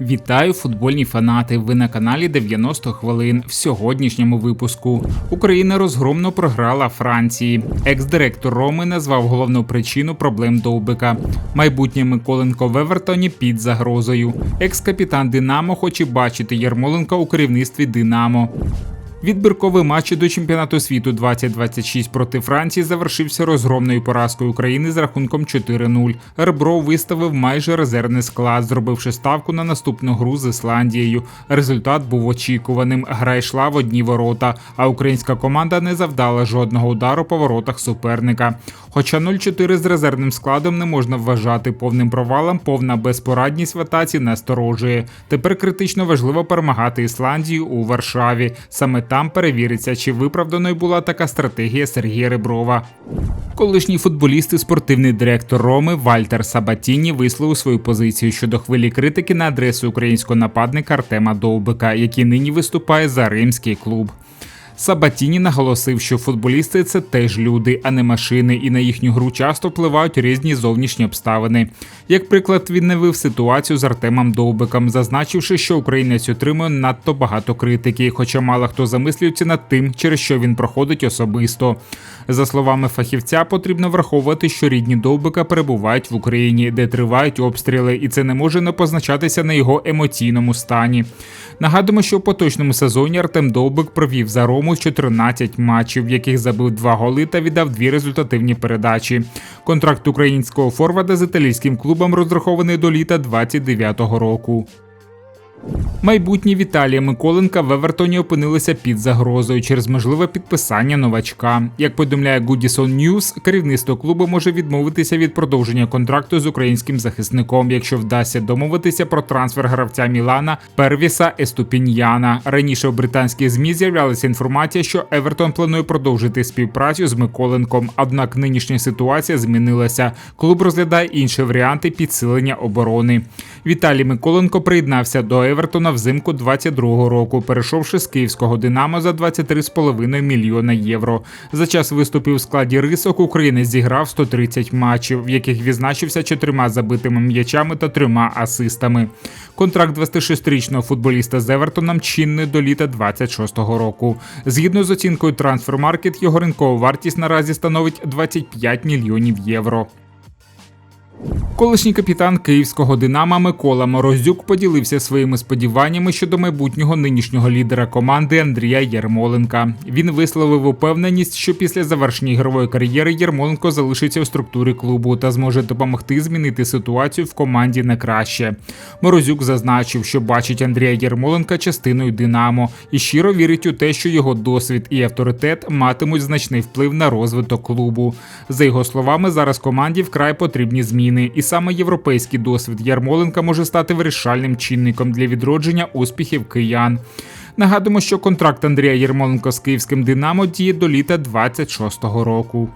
Вітаю футбольні фанати. Ви на каналі 90 хвилин. В сьогоднішньому випуску Україна розгромно програла Франції. Екс-директор Роми назвав головну причину проблем Довбика. Майбутнє Миколенко в Евертоні під загрозою. Екс-капітан Динамо хоче бачити Ярмоленка у керівництві Динамо. Відбірковий матч до чемпіонату світу 2026 проти Франції завершився розгромною поразкою України з рахунком 4-0. Ребро виставив майже резервний склад, зробивши ставку на наступну гру з Ісландією. Результат був очікуваним. Гра йшла в одні ворота, а українська команда не завдала жодного удару по воротах суперника. Хоча 0-4 з резервним складом не можна вважати повним провалом, повна безпорадність в атаці насторожує. Тепер критично важливо перемагати Ісландію у Варшаві. Саме там перевіриться, чи виправданою була така стратегія Сергія Реброва. Колишній футболіст і спортивний директор Роми Вальтер Сабатіні висловив свою позицію щодо хвилі критики на адресу українського нападника Артема Довбика, який нині виступає за римський клуб. Сабатіні наголосив, що футболісти це теж люди, а не машини, і на їхню гру часто впливають різні зовнішні обставини. Як приклад, він навив ситуацію з Артемом Довбиком, зазначивши, що українець отримує надто багато критики, хоча мало хто замислюється над тим, через що він проходить особисто. За словами фахівця, потрібно враховувати, що рідні Довбика перебувають в Україні, де тривають обстріли, і це не може не позначатися на його емоційному стані. Нагадуємо, що у поточному сезоні Артем Довбик провів за Рому 14 матчів, в яких забив два голи та віддав дві результативні передачі. Контракт українського форварда з італійським клубом розрахований до літа 29-го року. Майбутні Віталія Миколенка в Евертоні опинилися під загрозою через можливе підписання новачка. Як повідомляє Goodison News, керівництво клубу може відмовитися від продовження контракту з українським захисником, якщо вдасться домовитися про трансфер гравця Мілана Первіса Еступіньяна. Раніше у британських змі з'являлася інформація, що Евертон планує продовжити співпрацю з Миколенком. Однак нинішня ситуація змінилася. Клуб розглядає інші варіанти підсилення оборони. Віталій Миколенко приєднався до Евертона взимку 22-го року, перейшовши з київського Динамо за 23,5 мільйона євро. За час виступів у складі рисок України зіграв 130 матчів, в яких відзначився чотирма забитими м'ячами та трьома асистами. Контракт 26-річного футболіста з Евертоном чинний до літа 26-го року. Згідно з оцінкою Трансфермаркет, його ринкова вартість наразі становить 25 мільйонів євро. Колишній капітан київського Динама Микола Морозюк поділився своїми сподіваннями щодо майбутнього нинішнього лідера команди Андрія Єрмоленка. Він висловив упевненість, що після завершення ігрової кар'єри Єрмоленко залишиться у структурі клубу та зможе допомогти змінити ситуацію в команді на краще. Морозюк зазначив, що бачить Андрія Єрмоленка частиною Динамо і щиро вірить у те, що його досвід і авторитет матимуть значний вплив на розвиток клубу. За його словами, зараз команді вкрай потрібні зміни, і саме європейський досвід Ярмоленка може стати вирішальним чинником для відродження успіхів киян. Нагадуємо, що контракт Андрія Ярмоленко з київським Динамо діє до літа 26-го року.